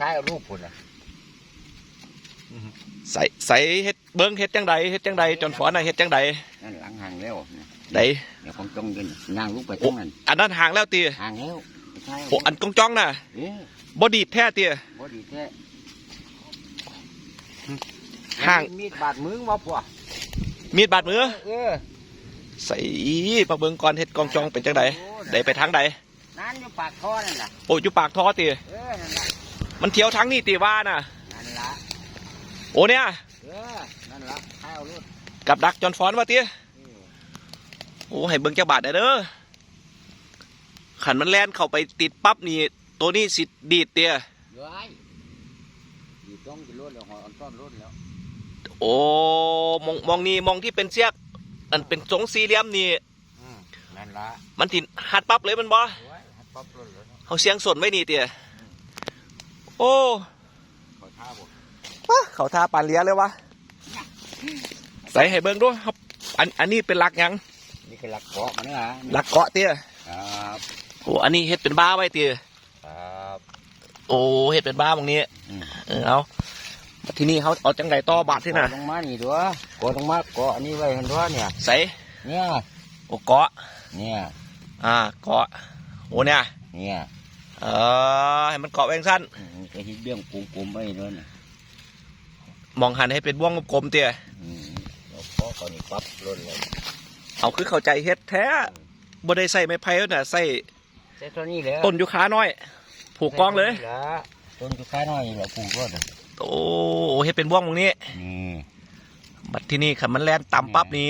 ท้ายเอารูปพุ่นอะใส่ใส่เฮ็ดเบิ้งเฮ็ดจังใดเฮ็ดจังใดจนฝอนน่ะเฮ็ดจังใดนั่นหลังห่างแล้วเนี่ยใดเดี๋ยวของจงยืนย่างลูกไปตรงนั้นอันนั้นห่างแล้วตีห่างแล้วไปท้ายเอาโอ้อันกงจ้องน่ะเอ๊ะบ่ดีดแท้ตีบ่ดีแท้ห่างมีดบาดมือมาป่ะมีดบาดมือเออใส่ปลาเบิ้งก่อนเฮ็ดกองจองเป็นจังใดได้ไปทางใดนั่นอยู่ปากท่อนั่นล่ะโอ้อยู่ปากท่อตีเออนั่นล่ะ มันเที่ยวทางนี้ตีว่าน่ะ นั่นล่ะโอ้เนี่ย เออนั่นล่ะท้ายเอารูปกับดักจอนฟอนว่าตีเออโอ้ให้เบิ้งจักบาทได้เด้อขันมันแล่นเข้าไปติดปั๊บนี่ ตัวนี้สิดีดเตียเดี๋ยวไอ้อยู่ต้องจะรถแล้วหอยอ่อนต้อนรถแล้ว โอ้มองมองนี่มองที่เป็นเสียกอันเป็นทรงสี่เหลี่ยมนี่อืมนั่นล่ะมันติหัดปั๊บเลยมันบ่โอ้ยหัดปั๊บรถแล้วเนาะเขาเสียงสดไว้นี่เตีย โอ้ขอท้าบ่วะเขาทาปานเลียเลยวะใส่ให้เบิ้งด้วยครับ อันอันนี้เป็นหลักหยังนี่คือหลักเกาะมันนะหลักเกาะเตี้ยครับโอ้อันนี้เฮ็ดเป็นบ้าไว้เตี้ยครับโอ้เฮ็ดเป็นบ้าตรงนี้อืมเออเอามาที่นี่เขาเอาจังไดต่อบาทที่น่ะเกาะลงมานี่ด้วยเกาะลงมาเกาะอันนี้ไว้เห็นด้วยเนี่ยใส่เนี่ยโอ้เกาะเนี่ยอ่าเกาะโอ้เนี่ยเนี่ย เออให้มันเกาะแวงสั้นอืมก็ฮิตเบี้ยงกลมๆไว้ด้วยนะมองหันให้เป็นบ้วงกลมๆเตี้ยอืมแล้วเกาะเขานี่ปั๊บรถเลยเอาคือเข้าใจเฮ็ดแท้บ่ได้ใส่ไม้ไผ่แล้วน่ะใส่ใช่ตัวนี้แหล้วต้นยูคาน้อย ผูกกองเลยต้นจุค่าน้อยนี่แหละปลูกรถอะโอ้เฮ็ดเป็นบ้วงตรงนี้นี่บัดที่นี่ขันมันแล่นต่ำปั๊บนี้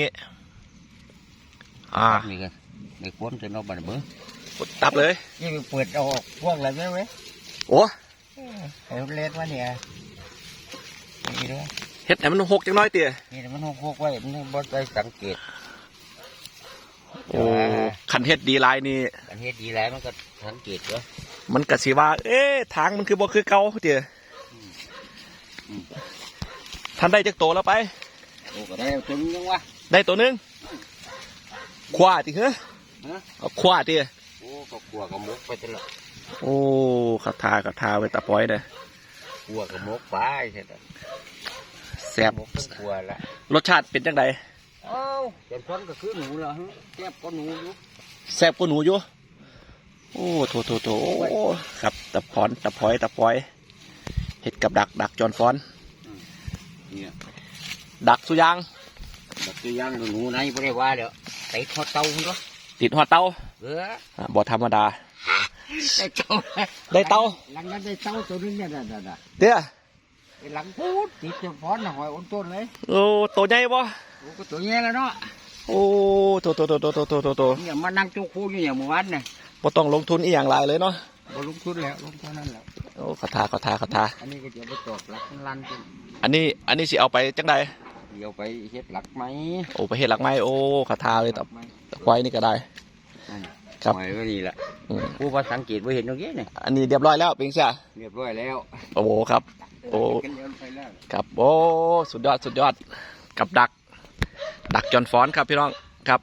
อ่านี่ก็ในควนจะนอกบันเบิ้ง กดตับเลยนี่ไปเปิดเอาออกพวกอะไรไหมเว้ยโอ้ไอ้เล็ดมาเนี่ยนี่ด้วยเฮ็ดให้มันหกจังน้อยเตี้ยนี่มันหกหกไว้มันบ่ได้สังเกตโอ้ขันเฮ็ดดีหลายนี่อันเฮ็ดดีแล้วมันก็สังเกตเด้อมันกะสิว่า เอ๊ะทางมันคือบ่คือเก่าเตี้ยอืมท่านได้จักโตแล้วไปโอ้ก็ได้ตัวนึงยังวะได้ตัวหนึงขวาติเหรอฮะเอาขวาติโอ้ ก็กลัวกับมกไปตลอดโอ้ขับทาขับทาไว้ตาปอยเด้อกลัวกับมกไปใช่ไหมแซ่บมกต้องกลัวละรสชาติเป็นจังไดเอ้าเจ็บท้นก็คือหนูละฮะแซ่บก็หนูอยู่แซ่บกว่าหนูอยู่โอ้โถโถโถโอ้ครับตะพอนตะพอยตะปอยเห็ดกับดักดักจอนฟอนเนี่ยดักสุยางแบบตัวอย่างหนูไหนไม่ได้ว่าเดี๋ยวไปทอดเตาคุณก็ติดหัวเตาเอะบ่ธรรมดา ได้เตาได้เตาหลังนั้นได้เตาตัวนึงเนี่ยน่ะน่ะเด้อหลังพูดติดจะพอนหอยอุ้นต้นเลยโอ้ตัวใหญ่บ่โอ้ก็ตัวใหญ่แล้วเนาะโอ้ตัวตัวตัวตัวตัวตัวตัวเนี่ยมานั่งจุกคู่อยู่อย่างเมื่อวานเนี่ยบ่ต้องลงทุนอีกอย่างไรเลยเนาะบ่ลงทุนแล้วลงทุนนั่นแล้วโอ้คาถาคาถาคาถาอันนี้ก็จะไปตอกหลักลันอันนี้อันนี้สิเอาไปจังไดเดี๋ยวไปเฮ็ดหลักไหมโอ้ไปเฮ็ดหลักไหมโอ้คาถาเลยตับควายนี่ก็ได้ ครับหอยก็นี่แหละอืมผู้ว่าสังเกตว่าเห็นตรงนี้เนี่ยอันนี้เรียบร้อยแล้วเป็นเสียเรียบร้อยแล้วโอ้โหครับ โอ้ กันเดินไปแล้วครับโอ้สุดยอดสุดยอดกับดัก ดักจอนฟอนครับพี่น้องครับ